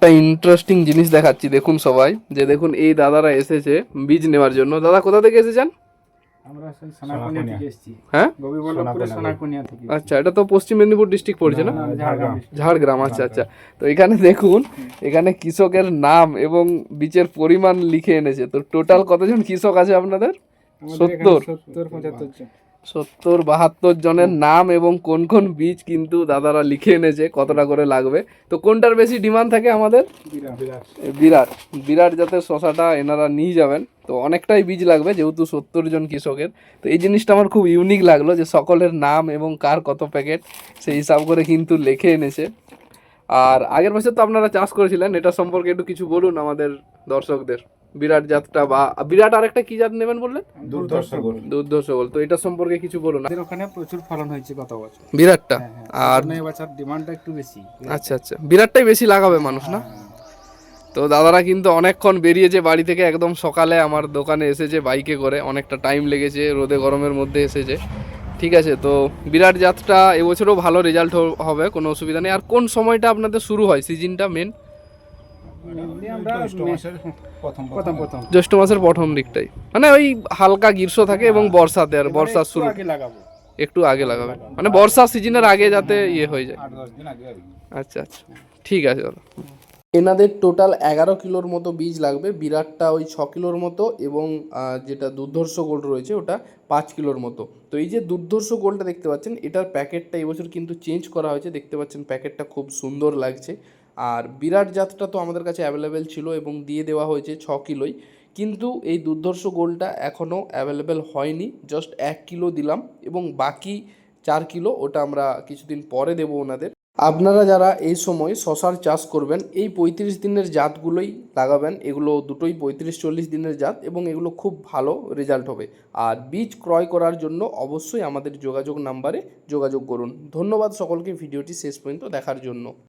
একটা ইন্টারেস্টিং জিনিস দেখাচ্ছি দেখুন সবাই। যে দেখুন এই দাদারা এসেছে বীজ নেওয়ার জন্য। দাদা কোথা থেকে এসেছেন? আমরা সেই সোনাকুনিয়া থেকে এসেছি। হ্যাঁ? আচ্ছা এটা তো পশ্চিম মেদিনীপুর ডিস্ট্রিক্ট পড়ছে না? ঝাড়গ্রাম আচ্ছা আচ্ছা। তো এখানে দেখুন এখানে কৃষকের নাম এবং বীজের পরিমাণ লিখে এনেছে। তো টোটাল কতজন কৃষক আছে আপনাদের? সত্তর? সত্তর পঁচাত্তর জন। সত্তর বাহাত্তর জনের নাম এবং কোন কোন বীজ কিন্তু দাদারা লিখে এনেছে কতটা করে লাগবে। তো কোনটার বেশি ডিমান্ড থাকে আমাদের? বিরাট। বিরাট। যাতে শশাটা এনারা নিয়ে যাবেন তো অনেকটাই বীজ লাগবে যেহেতু সত্তর জন কৃষকের। তো এই জিনিসটা আমার খুব ইউনিক লাগল যে সকলের নাম এবং কার কত প্যাকেট সেই হিসাব করে কিন্তু লিখে এনেছে। আর আগের বছর তো আপনারা চাষ করেছিলেন এটা সম্পর্কে একটু কিছু বলুন আমাদের দর্শকদের। বিরাট জাতটা বা বিরাট আরেকটা কি জাত নেবেন বললেন? দুর্ধর্ষ বল তো এটা সম্পর্কে কিছু বলুন। আমাদের ওখানে প্রচুর ফলন হয়েছে গত বছর। বিরাটটা? হ্যাঁ, হ্যাঁ। আর জন্য এবছর ডিমান্ডটা একটু বেশি। আচ্ছা আচ্ছা। বিরাটটাই বেশি লাগাবে মানুষ না? তো দাদারা কিন্তু অনেকক্ষণ বেরিয়েছে বাড়ি থেকে একদম সকালে আমার দোকানে এসেছে বাইকে করে। অনেকটা টাইম লেগেছে রোদে গরমের মধ্যে এসেছে। ঠিক আছে তো বিরাট জাতটা এবছরও ভালো রেজাল্ট হবে কোনো অসুবিধা নেই। আর কোন সময়টা আপনাদের শুরু হয়? সিজনটা মেন এমনি আমরা প্রথম প্রথম জ্যৈষ্ঠ মাসের প্রথম দিকটাই। মানে ওই হালকা গ্রীষ্ম থাকে এবং বর্ষাতে আর বর্ষার শুরু। একটু আগে লাগাবেন মানে বর্ষা সিজনের আগে যাতে ইয়ে হয়ে যায়। আচ্ছা আচ্ছা। ঠিক আছে দাদা। এনাদের টোটাল এগারো কিলোর মতো বীজ লাগবে। বিরাটটা ওই ছ কিলোর মতো এবং যেটা দুর্ধর্ষ গোল্ড রয়েছে ওটা পাঁচ কিলোর মতো। তো এই যে দুর্ধর্ষ গোল্ডটা দেখতে পাচ্ছেন এটার প্যাকেটটা এবছর কিন্তু চেঞ্জ করা হয়েছে। দেখতে পাচ্ছেন প্যাকেটটা খুব সুন্দর লাগছে। আর বিরাট জাতটা তো আমাদের কাছে অ্যাভেলেবেল ছিল এবং দিয়ে দেওয়া হয়েছে ছ কিলোই। কিন্তু এই দুর্ধর্ষ গোলটা এখনও অ্যাভেলেবেল হয়নি জাস্ট এক কিলো দিলাম এবং বাকি চার কিলো ওটা আমরা কিছুদিন পরে দেবো ওনাদের। আপনারা যারা এই সময় শশার চাষ করবেন, এই পঁয়ত্রিশ দিনের জাতগুলোই লাগাবেন। এগুলো দুটোই পঁয়ত্রিশ চল্লিশ দিনের জাত এবং এগুলো খুব ভালো রেজাল্ট হবে। আর বীজ ক্রয় করার জন্য অবশ্যই আমাদের যোগাযোগ নাম্বারে যোগাযোগ করুন। ধন্যবাদ সকলকে, ভিডিওটি শেষ পর্যন্ত দেখার জন্য।